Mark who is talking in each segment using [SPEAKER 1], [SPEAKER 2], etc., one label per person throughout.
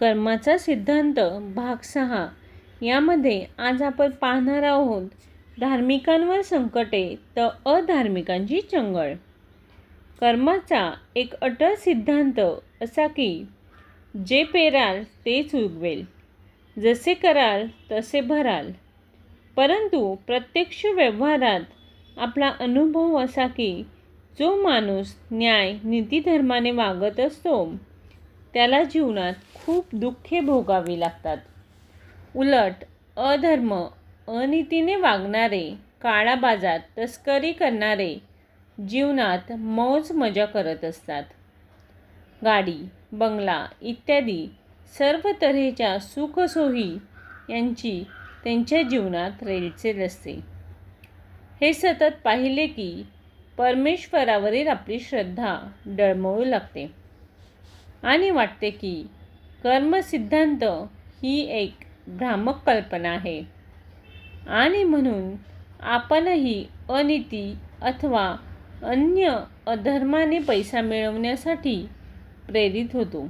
[SPEAKER 1] कर्माचा सिद्धांत भाग सहा. यामध्ये आज आपण पाहणार आहोत धार्मिकांवर संकटे तर अधार्मिकांची चंगळ. कर्माचा एक अटळ सिद्धांत असा की जे पेराल तेच उगवेल जसे कराल तसे भराल. परंतु प्रत्यक्ष व्यवहारात आपला अनुभव असा की जो माणूस न्याय नीतीधर्माने वागत असतो त्याला जीवनात खूप दुःखे भोगावी लागतात. उलट अधर्म अनितीने वागणारे काळाबाजार तस्करी करणारे जीवनात मौज मजा करत असतात. गाडी बंगला इत्यादी सर्व तऱ्हेच्या सुखसोयी यांची त्यांच्या जीवनात रेलचेल असते. हे सतत पाहिले की परमेश्वरावरील आपली श्रद्धा डळमळू लागते. आणि वाटते की कर्मसिद्धांत ही एक भ्रामक कल्पना आहे. आणि म्हणून आपणही अनिती अथवा अन्य अधर्माने पैसा मिळवण्यासाठी प्रेरित होतो.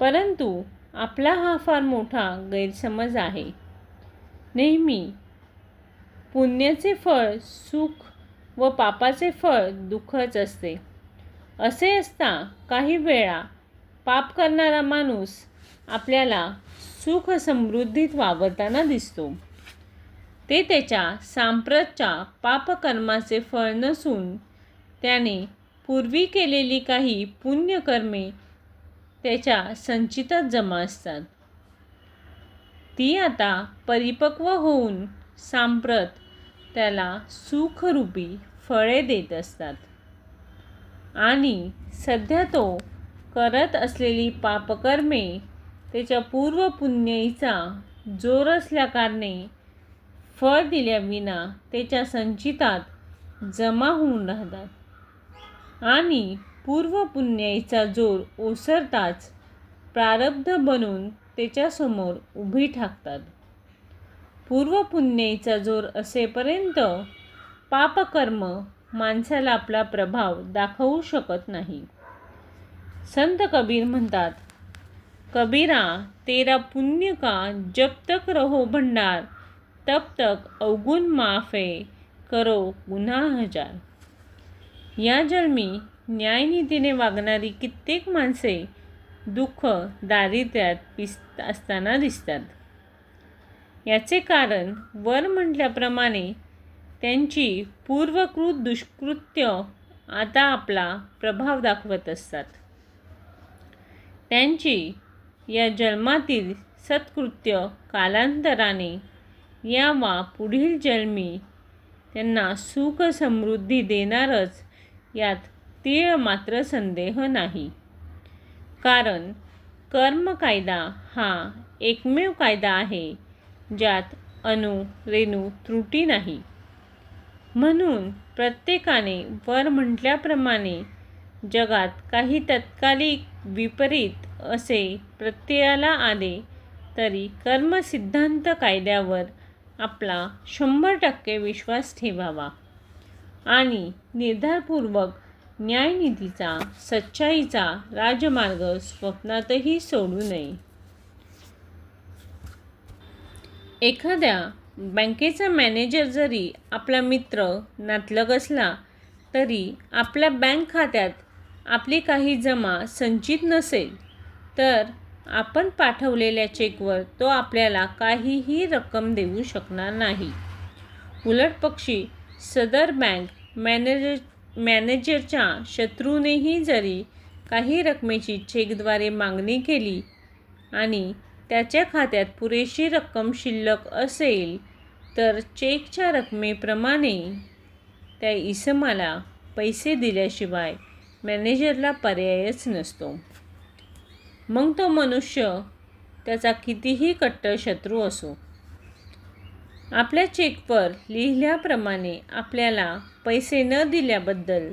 [SPEAKER 1] परंतु आपला हा फार मोठा गैरसमज आहे. नेहमी पुण्याचे फळ सुख व पापाचे फळ दुःखच असते. असे असता काही वेळा पाप करणारा माणूस आपल्याला सुख समृद्धीत वावरताना दिसतो. ते त्याच्या सांप्रतच्या पापकर्माचे फळ नसून त्याने पूर्वी केलेली काही पुण्यकर्मे त्याच्या संचितात जमा असतात. ती आता परिपक्व होऊन सांप्रत त्याला सुखरूपी फळे देत असतात. आणि सध्या तो करत असलेली पापकर्मे त्याच्या पूर्वपुण्याईचा जोर असल्याकारणे फळ दिल्याविना त्याच्या संचितात जमा होऊन राहतात. आणि पूर्वपुण्याईचा जोर ओसरताच प्रारब्ध बनून त्याच्यासमोर उभी ठाकतात. पूर्वपुण्याईचा जोर असेपर्यंत पापकर्म माणसाला आपला प्रभाव दाखवू शकत नाही. संत कबीर म्हणतात कबीरा तेरा पुण्य का जब तक रहो भंडार तब तक अवगुण माफे करो गुन्हा हजार. या जन्मी न्यायनीतीने वागणारी कित्येक माणसे दुःख दारिद्र्यात पिस असताना दिसतात. याचे कारण वर म्हटल्याप्रमाणे त्यांची पूर्वकृत दुष्कृत्य आता आपला प्रभाव दाखवत असतात. त्यांची या जन्मातील सत्कृत्य कालांतराने या वा पुढील जन्मी त्यांना सुख समृद्धी देणारच यात तीळ मात्र संदेह नाही. कारण कर्म कायदा हा एकमेव कायदा आहे ज्यात अणु रेणू त्रुटी नाही. म्हणून प्रत्येकाने वर म्हटल्याप्रमाणे जगात काही तत्कालिक विपरीत असे प्रत्ययाला आले तरी कर्मसिद्धांत कायद्यावर आपला शंभर टक्के विश्वास ठेवावा. आणि निर्धारपूर्वक न्यायनिधीचा सच्चाईचा राजमार्ग स्वप्नातही सोडू नये. एखाद्या बँकेचा मॅनेजर जरी आपला मित्र नातलग असला तरी आपल्या बँक खात्यात आपली काही जमा संचित नसेल तर आपण पाठवलेल्या चेकवर तो आपल्याला काहीही रक्कम देऊ शकणार नाही. उलटपक्षी सदर बँक मॅनेजर मॅनेजरच्या शत्रूनेही जरी काही रकमेची चेकद्वारे मागणी केली आणि त्याच्या खात्यात पुरेशी रक्कम शिल्लक असेल तर चेकच्या रकमेप्रमाणे त्या इसमाला पैसे दिल्याशिवाय मॅनेजरला पर्यायच नसतो. मग तो मनुष्य त्याचा कितीही कट्टर शत्रू असो आपल्या चेकवर लिहिल्याप्रमाणे आपल्याला पैसे न दिल्याबद्दल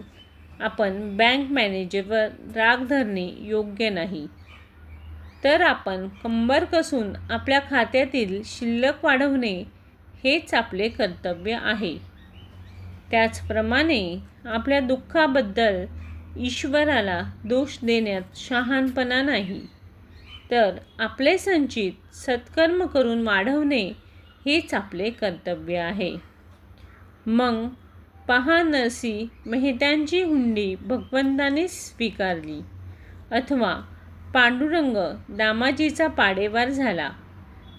[SPEAKER 1] आपण बँक मॅनेजरवर राग धरणे योग्य नाही. तर आपण कंबर कसून आपल्या खात्यातील शिल्लक वाढवणे हेच आपले कर्तव्य आहे. त्याचप्रमाणे आपल्या दुःखाबद्दल ईश्वराला दोष देण्यात शहाणपणा नाही. तर आपले संचित सत्कर्म करून वाढवणे हेच आपले कर्तव्य आहे. मग पहा नरसी मेहत्यांची हुंडी भगवंताने स्वीकारली. अथवा पांडुरंग दामाजीचा पाडेवार झाला.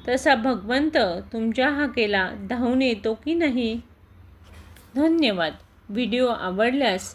[SPEAKER 1] तसा भगवंत तुमच्या हाकेला धावून येतो की नाही? धन्यवाद. व्हिडिओ आवडल्यास